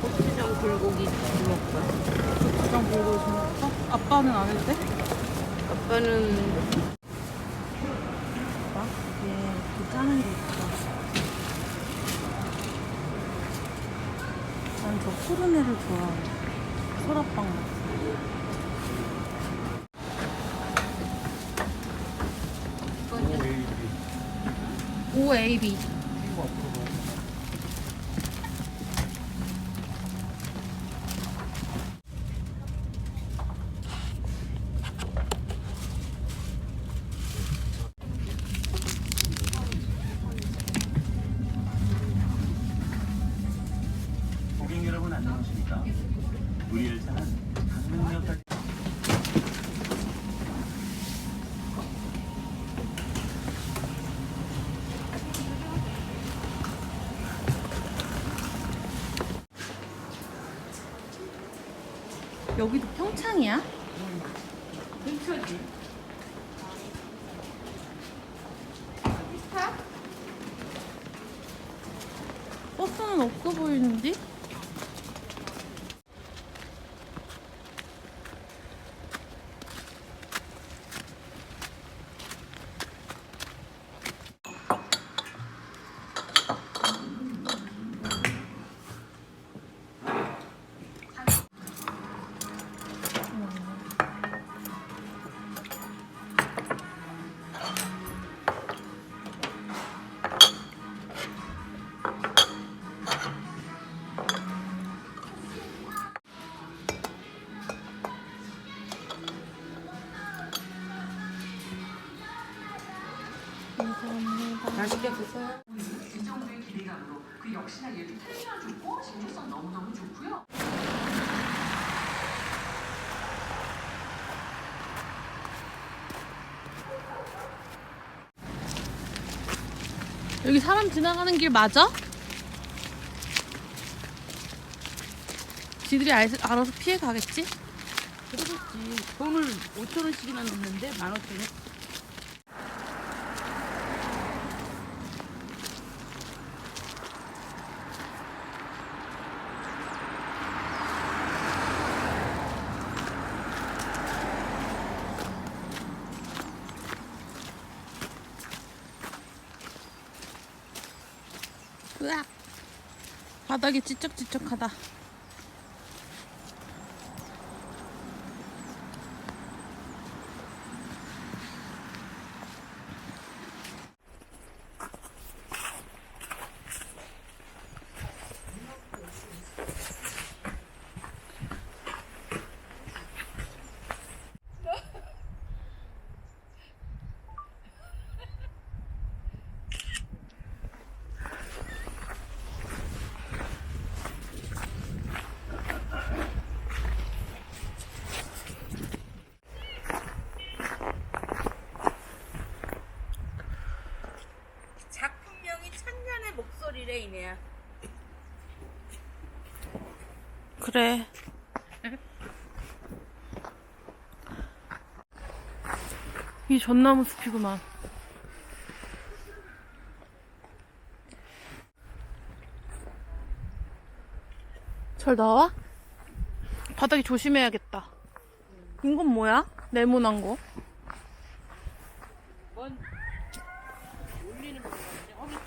고추장 불고기 거야. 고추장 불고기 좀 먹을까? 아빠는 안 돼? 아빠는 봐. 예, 그 짜는 게 있다. 난저 푸르네를 좋아해. 5AB 여기도 평창이야? 근처지. 버스는 없어 보이는데? 여기 사람 지나가는 길 맞아? 지들이 알, 알아서 피해 가겠지? 그러겠지. 돈을 5천 원씩이나 넣는데 15,000원. 으악! 바닥이 찌적찌적하다. 작품명이 천년의 목소리래 이네야. 그래. 이 전나무 숲이구만. 잘 나와? 바닥이 조심해야겠다. 이건 뭐야? 네모난 거. 뭔 올리는 거 같아. 허리 짱.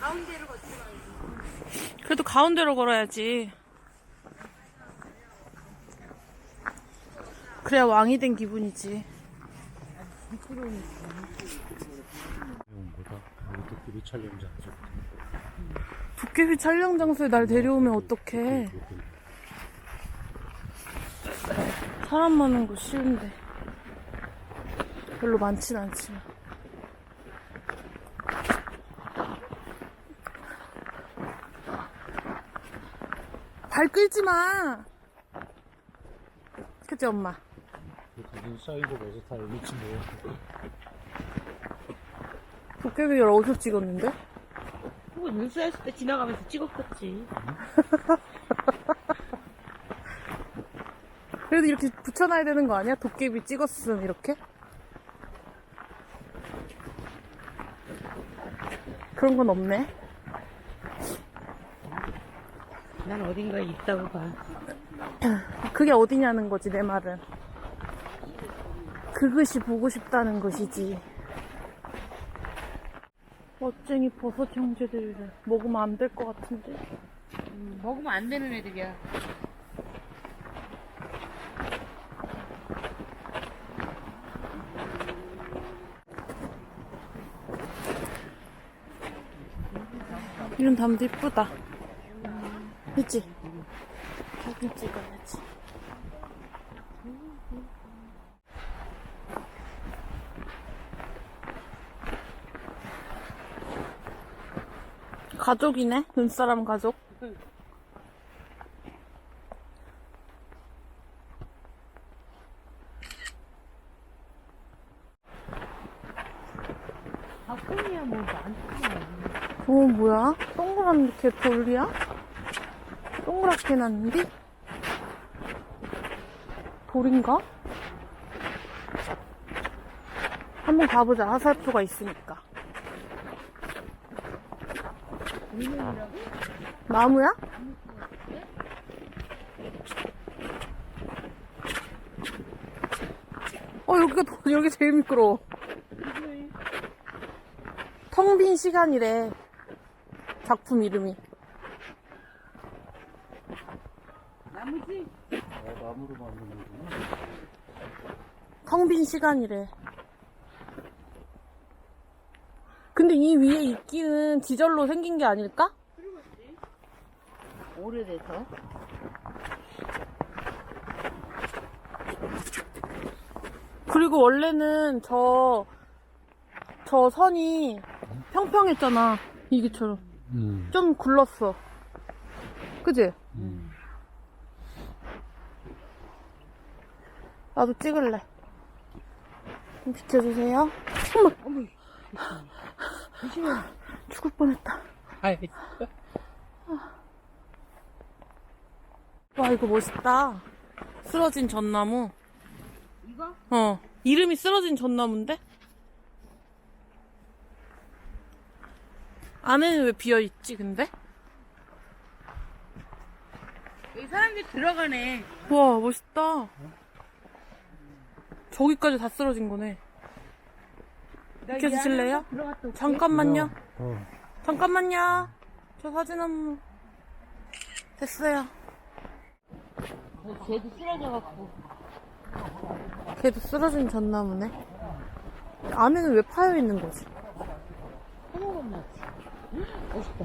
가운데로 걷지 말고. 그래도 가운데로 걸어야지. 그래야 왕이 된 기분이지. 도깨비 촬영장 도깨비 촬영 장소에 날 데려오면 어떡해. 사람 많은 곳 싫은데. 별로 많진 않지만. 발 끌지 마. 그치, 엄마? 쌓이고 매서 다 미친 뭐. 도깨비를 어디서 찍었는데? 그거 뉴스했을 때 지나가면서 찍었겠지. 그래도 이렇게 붙여놔야 되는 거 아니야? 도깨비 찍었음, 이렇게? 그런 건 없네. 난 어딘가에 있다고 봐. 그게 어디냐는 거지, 내 말은. 그것이 보고 싶다는 것이지. 멋쟁이 버섯 형제들을 먹으면 안 될 것 같은데. 음, 먹으면 안 되는 애들이야. 이런 담도 이쁘다. 그치? 사진 찍어야지. 가족이네? 눈사람 가족? 닭콩이야 뭐 많잖아. 어, 뭐야? 동그란 게 돌이야? 동그랗게 났는데? 돌인가? 한번 가보자. 화살표가 있으니까. 나무야? 어, 여기가, 더- 여기 제일 미끄러워. 텅 빈 시간이래. 작품 이름이. 나무지? 아, 나무로 만든 거구나. 텅빈 시간이래. 근데 이 위에 이끼는 지절로 생긴 게 아닐까? 오래돼서. 그리고 원래는 저, 저 선이 평평했잖아. 이게처럼. 음. 좀 굴렀어. 그지? 음. 나도 찍을래. 좀 비켜주세요. 어머, 조심해. 죽을 뻔했다. 아이, 와, 이거 멋있다. 쓰러진 전나무. 이거? 어. 이름이 쓰러진 전나무인데? 안에는 왜 비어있지, 근데? 여기 사람들이 들어가네. 우와, 멋있다. 저기까지 다 쓰러진 거네. 올게. 잠깐만요. 어. 잠깐만요. 저 사진 한 번. 됐어요. 쟤도 쓰러져갖고. 걔도 쓰러진 전나무네. 안에는 왜 파여 있는 거지? 나지. 멋있다.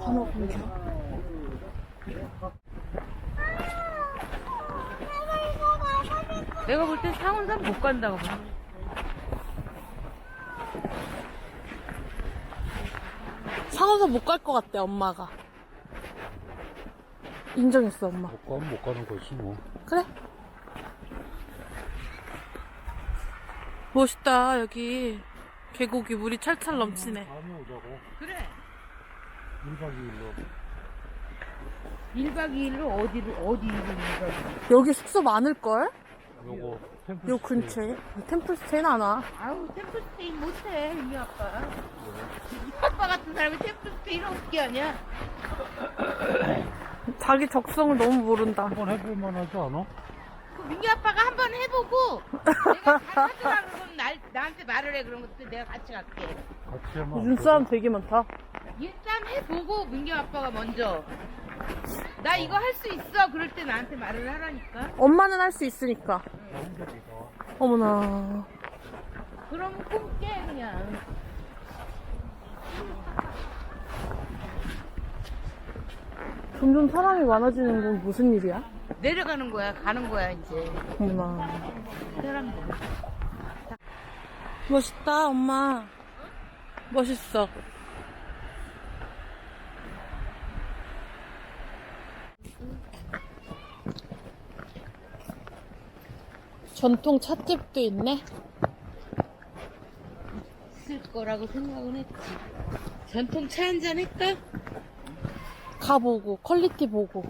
반어 공주. 내가 볼 땐 상원산 못 간다고 봐. 상어서 못 갈 것 같대, 엄마가. 인정했어, 엄마. 못 가면 못 가는 거지, 뭐. 그래? 멋있다, 여기. 계곡이 물이 찰찰 넘치네. 다음에 오자고. 그래. 1박 2일로. 1박 2일로 어디를, 어디 일을 1박 2일. 여기 숙소 많을걸? 요거 템플 요 근처에. 템플스테이는 안 와. 아우, 템플스테이 못해, 이 아빠. 이 아빠 같은 사람이 템플스테이를 어떻게 하냐? 자기 적성을 너무 모른다. 한번 해볼 만하지 않아? 그 민규 아빠가 한 번 해보고, 내가 가져라 그러면 날, 나한테 말을 해. 그러면 그때 내가 같이 갈게. 같이 하면 안. 사람 되게 많다. 일단 해보고 민규 아빠가 먼저 나 이거 할 수 있어 그럴 때 나한테 말을 하라니까 엄마는 할 수 있으니까. 어머나. 그러면 꿈깨 그냥 점점 사람이 많아지는 건 무슨 일이야? 내려가는 거야 가는 거야 이제 어머나. 사람들 멋있다, 엄마. 멋있어. 전통 찻집도 있네. 있을 거라고 생각은 했지. 전통 차 한 잔 할까? 가보고, 퀄리티 보고.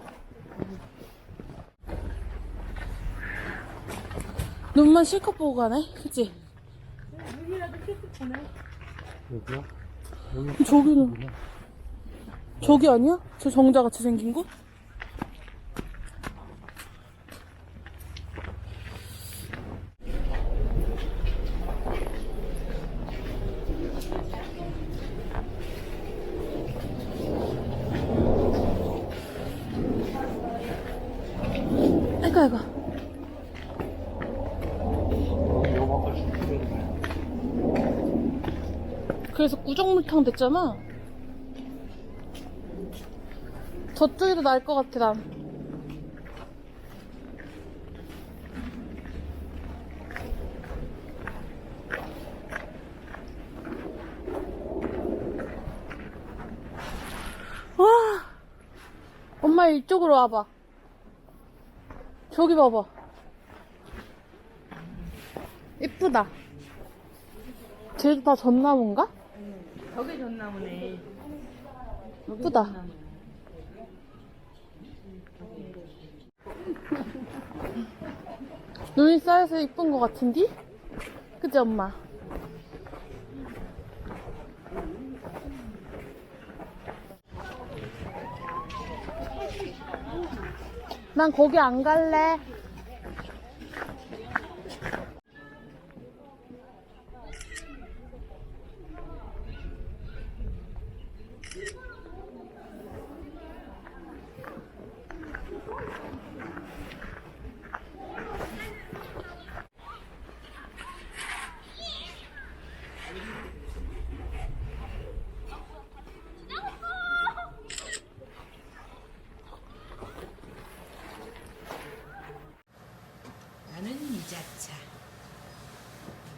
눈만 실컷 보고 가네? 그치? 여기야? 여기 저기는, 저기 아니야? 저 정자같이 생긴 거? 아이고, 아이고. 여기 요만큼 줄이네. 그래서 꾸정물 탕 됐잖아. 저쪽이 더 나을 것 같아, 난. 와! 엄마 이쪽으로 와봐. 저기 봐봐. 이쁘다. 쟤도 다 전나무인가? 저게 전나무네. 이쁘다. 눈이 쌓여서 이쁜 것 같은디? 그치, 엄마? 난 거기 안 갈래.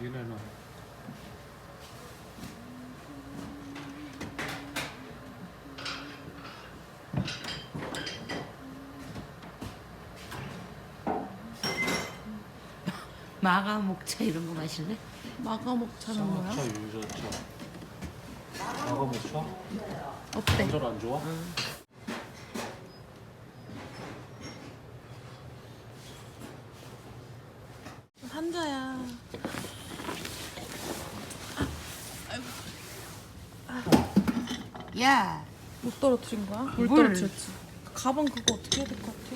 니네는 마가 목차 이런 거 마실래? 마가 먹자는 뭐야? 쌍차 유자차. 나가 못 차? 어때? 관절 안 좋아? 한자야. 야, 못 떨어뜨린 거야? 물 물. 떨어뜨렸지. 가방 그거 어떻게 해야 될 것 같아?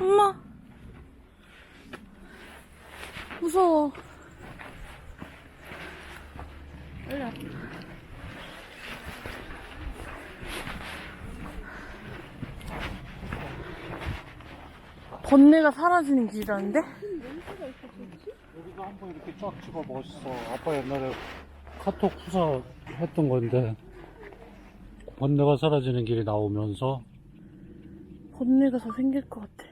엄마. 무서워. 와. 번뇌가 사라지는 길이라는데? 여기도 한 번 이렇게 쫙 찍어 멋있어. 아빠 옛날에 카톡 후사 했던 건데 번뇌가 사라지는 길이 나오면서 번뇌가 더 생길 것 같아.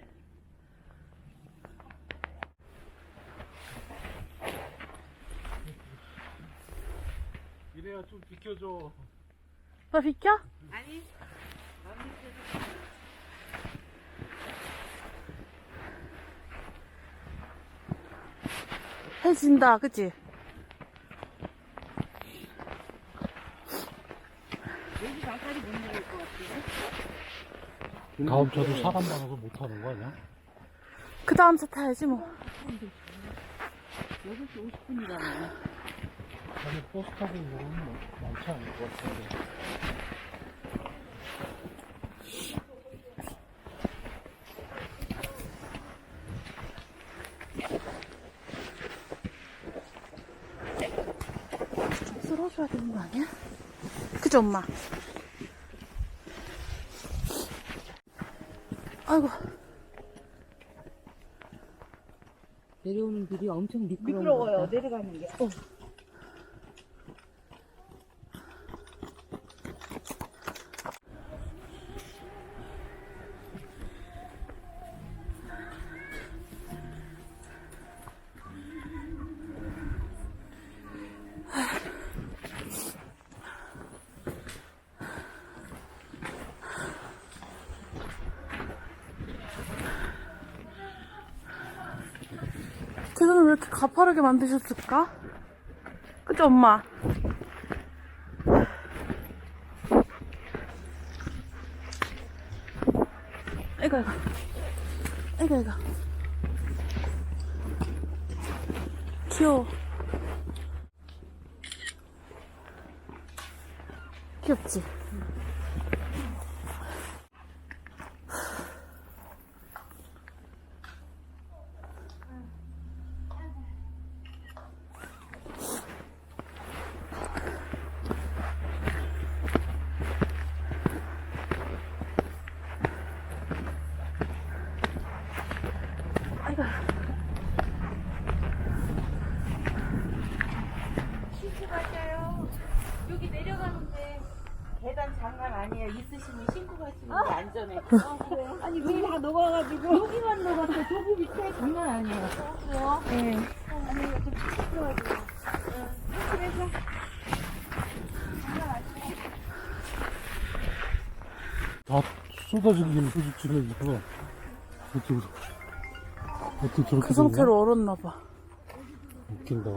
이래야 좀 비켜줘. 나 비켜? 아니. 해 진다, 그치? 여기 가까이 못 내릴 것 같은데. 다음 차도 사람 많아서 못 타는 거 아니야? 그 다음 차 타야지, 뭐. 6시 50분이잖아. 아니 버스 타고 오는 거 많지 않을 것 같은데. 쓸어줘야 되는 거 아니야? 그죠, 엄마? 아이고, 내려오는 길이 엄청 미끄러워요. 내려가는 게. 계단을 왜 이렇게 가파르게 만드셨을까? 그죠, 엄마? 아이고, 아이고. 아이고, 아이고. 귀여워. 귀엽지? 아이고. 신고 가셔요. 여기 내려가는데 계단 장난 아니에요. 있으시면 신고 가시는 게 안전해. 아니 여기 다 녹아가지고 여기만 녹았어. 저기 밑에 장난 아니에요. 그래요? 네. 아니 이렇게 쭉 들어가지고. 그래서 다 쏟아지기는 소집지는 이거 어떻게 어떻게 저렇게 그 상태로 얼었나봐. 되냐? 웃긴다